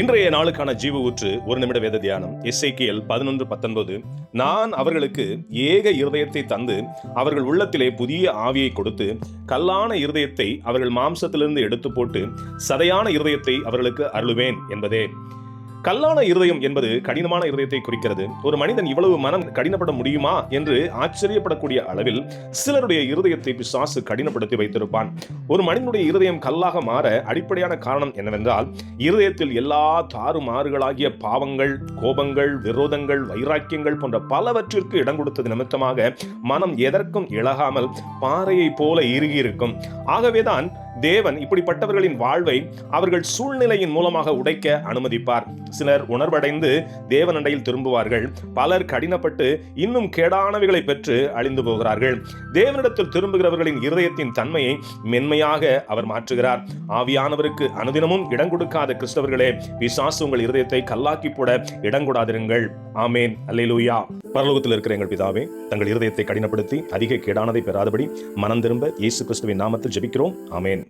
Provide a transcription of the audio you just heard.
இன்றைய நாளுக்கான ஜீவ ஊற்று ஒரு நிமிட வேத தியானம். எஸ்ஐகேஎல் பதினொன்று பத்தொன்பது. நான் அவர்களுக்கு ஏக இருதயத்தை தந்து அவர்கள் உள்ளத்திலே புதிய ஆவியை கொடுத்து கல்லான இருதயத்தை அவர்கள் மாம்சத்திலிருந்து எடுத்து போட்டு சதையான இருதயத்தை அவர்களுக்கு அருளுவேன் என்பதே. கல்லான இருதயம் என்பது கடினமான இருதயத்தை குறிக்கிறது. ஒரு மனிதன் இவ்வளவு மனம் கடினப்பட முடியுமா என்று ஆச்சரியப்படக்கூடிய அளவில் சிலருடைய இருதயத்தை பிசாசு கடினப்படுத்தி வைத்திருப்பான். ஒரு மனிதனுடைய இருதயம் கல்லாக மாற அடிப்படையான காரணம் என்னவென்றால் இருதயத்தில் எல்லா தாறுமாறுகளாகிய பாவங்கள் கோபங்கள் விரோதங்கள் வைராக்கியங்கள் போன்ற பலவற்றிற்கு இடம் கொடுத்தது நிமித்தமாக மனம் எதற்கும் இழகாமல் பாறையைப் போல இறுகியிருக்கும். ஆகவேதான் தேவன் இப்படிப்பட்டவர்களின் வாழ்வை அவர்கள் சூழ்நிலையின் மூலமாக உடைக்க அனுமதிப்பார். சிலர் உணர்வடைந்து தேவனண்டையில் திரும்புவார்கள். பலர் கடினப்பட்டு இன்னும் கேடானவைகளை பெற்று அழிந்து போகிறார்கள். தேவனிடத்தில் திரும்புகிறவர்களின் இருதயத்தின் தன்மையை மென்மையாக அவர் மாற்றுகிறார். ஆவியானவருக்கு அனுதினமும் இடம் கொடுக்காத கிறிஸ்தவர்களே பிசாசு உங்கள் இருதயத்தை கல்லாக்கி போட இடங்கூடாதிருங்கள் ஆமேன். அல்லேலூயா. பரலோகத்தில் இருக்கிற எங்கள் பிதாவே தங்கள் இருதயத்தை கடினப்படுத்தி அதிக கேடானதை பெறாதபடி மனம் திரும்ப இயேசு கிறிஸ்துவின் நாமத்தில் ஜெபிக்கிறோம். ஆமேன்.